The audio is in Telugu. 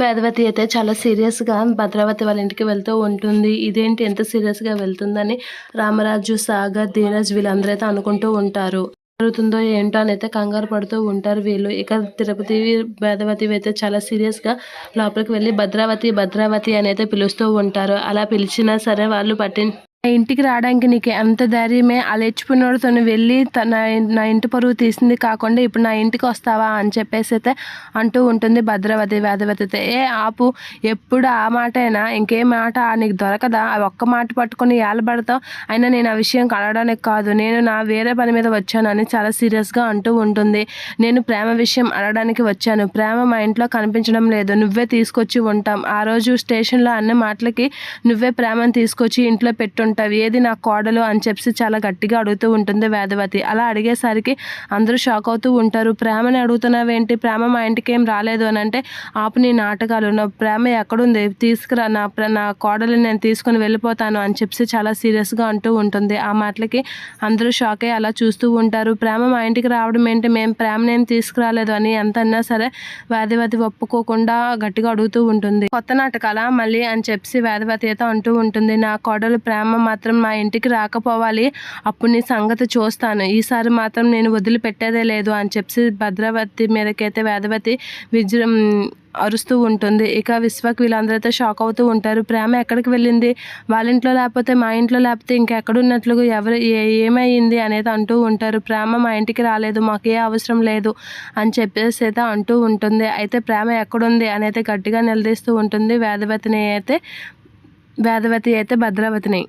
వేదవతి అయితే చాలా సీరియస్గా భద్రావతి వాళ్ళ ఇంటికి వెళ్తూ ఉంటుంది. ఇదేంటి ఎంత సీరియస్గా వెళ్తుందని రామరాజు సాగర్ ధీరజ్ వీళ్ళందరూ అయితే అనుకుంటూ ఉంటారు. జరుగుతుందో ఏంటో అని అయితే కంగారు పడుతూ ఉంటారు వీళ్ళు. ఇక తిరుపతి వేదవతి అయితే చాలా సీరియస్గా లోపలికి వెళ్ళి భద్రావతి భద్రావతి అని అయితే పిలుస్తూ ఉంటారు. అలా పిలిచినా సరే వాళ్ళు పట్టి నా ఇంటికి రావడానికి నీకు ఎంత ధైర్యమే? ఆ లేచిపోయినోడితో వెళ్ళి త- నా నా ఇంటి పరువు తీసింది కాకుండా ఇప్పుడు నా ఇంటికి వస్తావా అని చెప్పేసి అయితే అంటూ ఉంటుంది భద్రవతి వేదవతి ఏ ఆపు ఎప్పుడు ఆ మాటైనా ఇంకే మాట నీకు దొరకదా? అవి ఒక్క మాట పట్టుకొని ఏలబడతావు? అయినా నేను ఆ విషయం కలవడానికి కాదు. నేను నా వేరే పని మీద వచ్చానని చాలా సీరియస్గా అంటూ ఉంటుంది. నేను ప్రేమ విషయం అడగడానికి వచ్చాను. ప్రేమ మా ఇంట్లో కనిపించడం లేదు. నువ్వే తీసుకొచ్చి ఉంటాం. ఆ రోజు స్టేషన్లో అన్న మాటలకి నువ్వే ప్రేమను తీసుకొచ్చి ఇంట్లో పెట్టుంటావు. ఏది నా కోడలు అని చెప్పి చాలా గట్టిగా అడుగుతూ ఉంటుంది వేదవతి. అలా అడిగేసరికి అందరూ షాక్ అవుతూ ఉంటారు. ప్రేమని అడుగుతున్నావేంటి? ప్రేమ మా ఇంటికి ఏం రాలేదు అని అంటే ఆపు నీ నాటకాలు. నా ప్రేమ ఎక్కడుంది? తీసుకురా నా ప్ర- నా కోడలు నేను తీసుకుని వెళ్ళిపోతాను అని చెప్పి చాలా సీరియస్గా అంటూ ఉంటుంది. ఆ మాటలకి అందరూ షాక్ అయ్యి అలా చూస్తూ ఉంటారు. ప్రేమ మా ఇంటికి రావడం ఏంటి? మేము ప్రేమనేం తీసుకురాలేదు అని ఎంత అన్నా సరే వేదవతి ఒప్పుకోకుండా గట్టిగా అడుగుతూ ఉంటుంది. కొత్త నాటకాల మళ్ళీ? అని చెప్పి వేదవతి అయితే అంటూ ఉంటుంది. నా కోడలు ప్రేమ మాత్రం మా ఇంటికి రాకపోవాలి. అప్పుడు నీ సంగతి చూస్తాను. ఈసారి మాత్రం నేను వదిలిపెట్టేదే లేదు అని చెప్పి భద్రావతి మీదకైతే వేదవతి విజృం అరుస్తూ ఉంటుంది. ఇక విశ్వక్ వీళ్ళందరైతే షాక్ అవుతూ ఉంటారు. ప్రేమ ఎక్కడికి వెళ్ళింది? వాళ్ళ ఇంట్లో లేకపోతే మా ఇంట్లో లేకపోతే ఇంకెక్కడున్నట్లుగా ఎవరు ఏ ఏమైంది అనేది అంటూ ఉంటారు. ప్రేమ మా ఇంటికి రాలేదు మాకు ఏ అవసరం లేదు అని చెప్పేసి అయితే అంటూ ఉంటుంది. అయితే ప్రేమ ఎక్కడుంది అనేది గట్టిగా నిలదీస్తూ ఉంటుంది వేదవతిని అయితే వేదవతి అయితే భద్రావతిని.